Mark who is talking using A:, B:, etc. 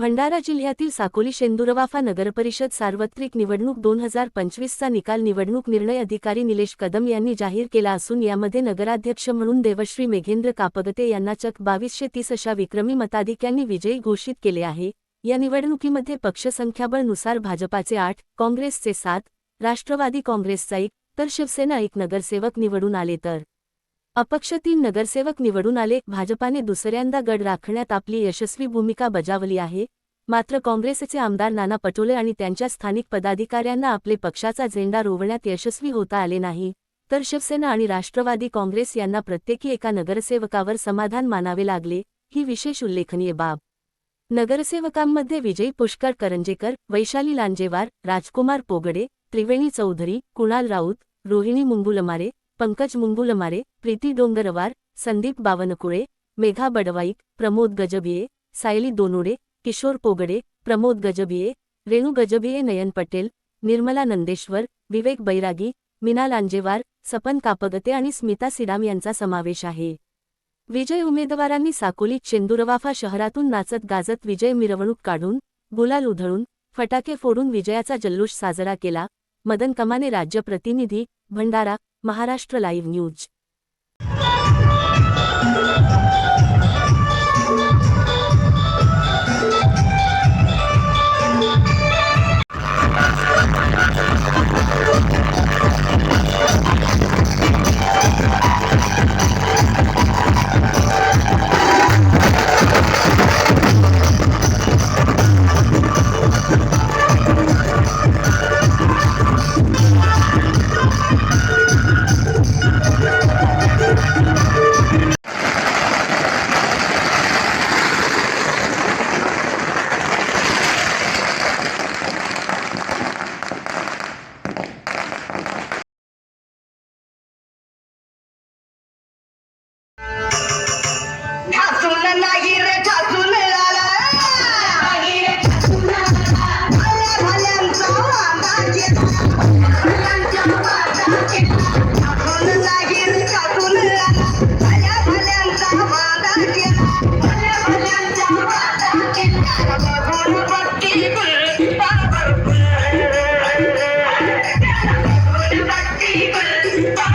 A: भंडारा जिल्ह्यातील साकोली शेंदुरवाफा नगरपरिषद सार्वत्रिक निवडणूक दोन हजार पंचवीसचा निकाल निवडणूक निर्णय अधिकारी निलेश कदम यांनी जाहीर केला असून यामध्ये नगराध्यक्ष म्हणून देवश्री मेघेंद्र कापगते यांना चक बावीसशे तीस अशा विक्रमी मताधिक्यांनी विजयी घोषित केले आहे. या निवडणुकीमध्ये पक्षसंख्याबळनुसार भाजपाचे आठ काँग्रेसचे सात राष्ट्रवादी काँग्रेसचा एक तर शिवसेना एक नगरसेवक निवडून आले तर अपक्ष तीन नगरसेवक निवडून आले. भाजपाने दुसऱ्यांदा गड राखण्यात आपली यशस्वी भूमिका बजावली आहे. मात्र काँग्रेसचे आमदार नाना पटोले आणि त्यांच्या स्थानिक पदाधिकाऱ्यांना आपले पक्षाचा झेंडा रोवण्यात यशस्वी होता आले नाही. तर शिवसेना आणि राष्ट्रवादी काँग्रेस यांना प्रत्येकी एका नगरसेवकावर समाधान मानावे लागले ही विशेष उल्लेखनीय बाब. नगरसेवकांमध्ये विजयी पुष्कर करंजेकर वैशाली लांजेवार राजकुमार पोगडे त्रिवेणी चौधरी कुणाल राऊत रोहिणी मुंगुलमारे पंकज मुंगुलमारे प्रीती डोंगरवार संदीप बावनकुळे मेघा बडवाईक प्रमोद गजबिये सायली दोनुडे किशोर पोगडे प्रमोद गजबिये रेणू गजबिये नयन पटेल निर्मला नंदेश्वर विवेक बैरागी मीना लांजेवार सपन कापगते आणि स्मिता सिडाम यांचा समावेश आहे. विजय उमेदवारांनी साकोलीत चेंदुरवाफा शहरातून नाचत गाजत विजय मिरवणूक काढून गुलाल उधळून फटाके फोडून विजयाचा जल्लोष साजरा केला. मदन कमाने राज्य प्रतिनिधी Bhandara Maharashtra live news.
B: Bye.